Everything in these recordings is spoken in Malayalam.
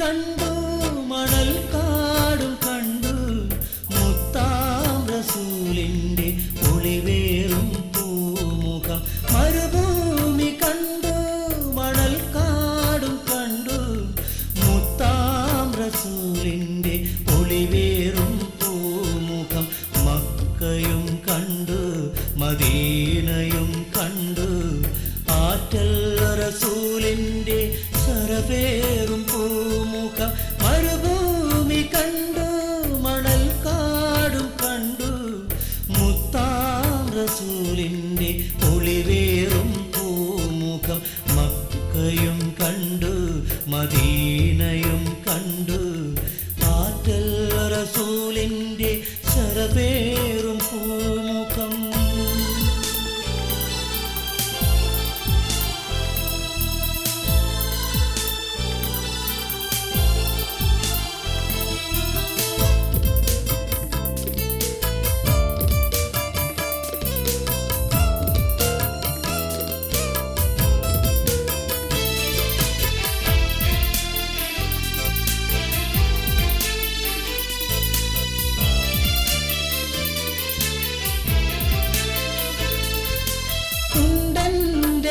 കണ്ടു മണൽ കാടും കണ്ടു. മുത്താം റസൂലിന്റെ ഒളിവേറും പൂമുഖം. മരുഭൂമി കണ്ടു മണൽ കാടും കണ്ടു. മുത്താം റസൂലിന്റെ ഒളിവേറും പൂമുഖം. മക്കയും കണ്ടു മദീനയും കണ്ടു. ആറ്റൽ റസൂലിന്റെ സരവേറും പൂമുഖം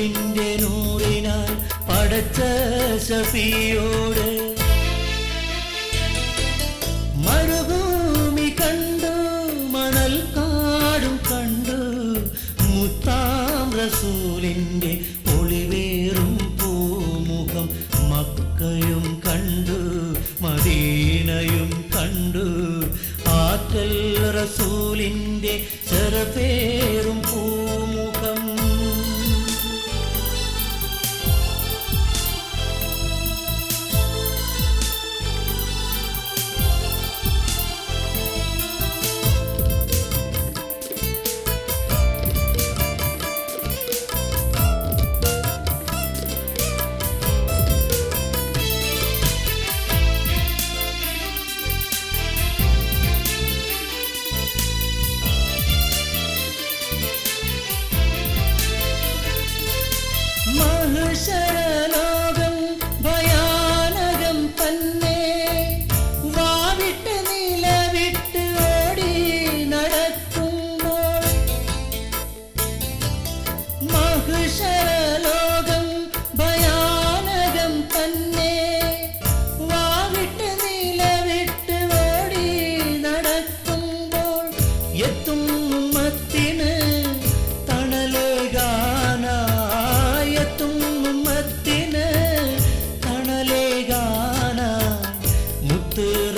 റബ്ബിന്റെ നൂറിനാൽ പടച്ച ശഫിയോട്. മരുഭൂമി കണ്ടു മണൽ കാടും കണ്ടു. മുത്താം റസൂലിന്റെ ഒളിവേറും പൂമുഖം മക്കയും കണ്ടു മദീനയും കണ്ടു. ആറ്റൽ റസൂലിന്റെ ചെറുപേറും പൂമുഖം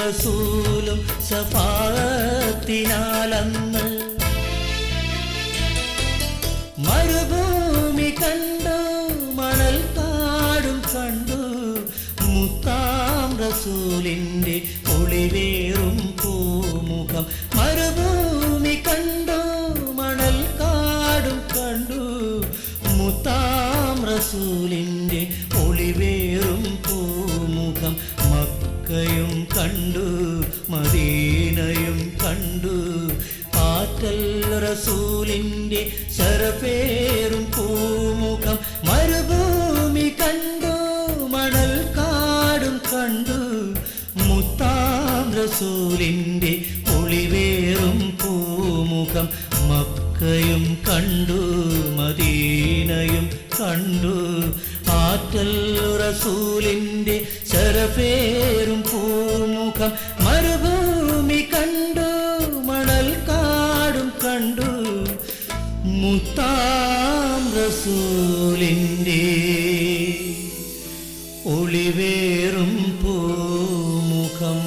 റസൂലും സഫാത്തിനാലന്ന് മരുഭൂമി കണ്ടു മണൽ കാടും കണ്ടു. മുത്താം റസൂലിന്റെ ഒളിവേറും പൂമുഖം മരുഭൂമി കണ്ടു മണൽ കാടും കണ്ടു. മുത്താം റസൂലിന്റെ മക്കയും കണ്ടു മദീനയും കണ്ടു. ആറ്റൽ റസൂലിന്റെ ശരപേറും പൂമുഖം മരുഭൂമി കണ്ടു മണൽ കാടും കണ്ടു. മുത്താം റസൂലിന്റെ ഒളിവേറും പൂമുഖം മക്കയും കണ്ടു മദീനയും കണ്ടു. ആറ്റൽ റസൂലിന്റെ പേരും പൂമുഖം മരുഭൂമി കണ്ടു മണൽ കാടും കണ്ടു. മുത്താം റസൂലിന്റെ ഒളിവേറും പൂമുഖം.